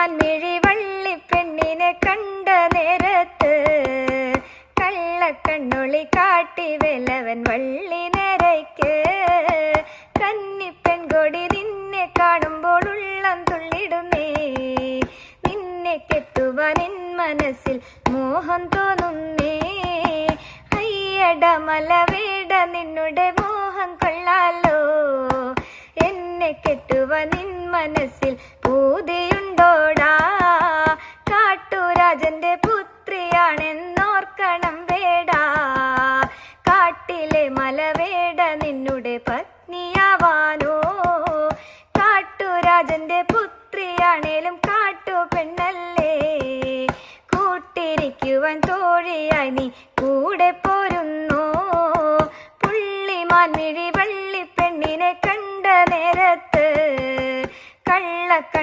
മാൻമിഴി വള്ളി പെണ്ണിനെ കണ്ട നേരത്ത് കള്ളക്കണ്ണുളി കാട്ടി വെലവൻ വള്ളി കന്നി കന്നിപ്പെൺകൊടി നിന്നെ കാണുമ്പോൾ ഉള്ളം തുള്ളിടുന്നേ നിന്നെ കെട്ടുവാൻ എൻ മനസ്സിൽ മോഹം തോന്നുന്നേ. അയ്യട മലവേട നിന്നുടെ മോഹം കൊള്ളാലോ. എന്നെ കെട്ടുവാൻ നിൻ മനസ്സിൽ പൂതിയുണ്ടോടാ മലവേട നിന്നുടെ പത്നിയാവാനോ? കാട്ടുരാജന്റെ പുത്രിയാണേലും കാട്ടു പെണ്ണല്ലേ കൂട്ടിരിക്കുവാൻ തോഴിയായി നീ കൂടെ പോരുന്നോ. പുള്ളിമാൻ മിഴി വള്ളിപ്പെണ്ണിനെ കണ്ട നേരത്ത് കള്ളക്കണ്ണ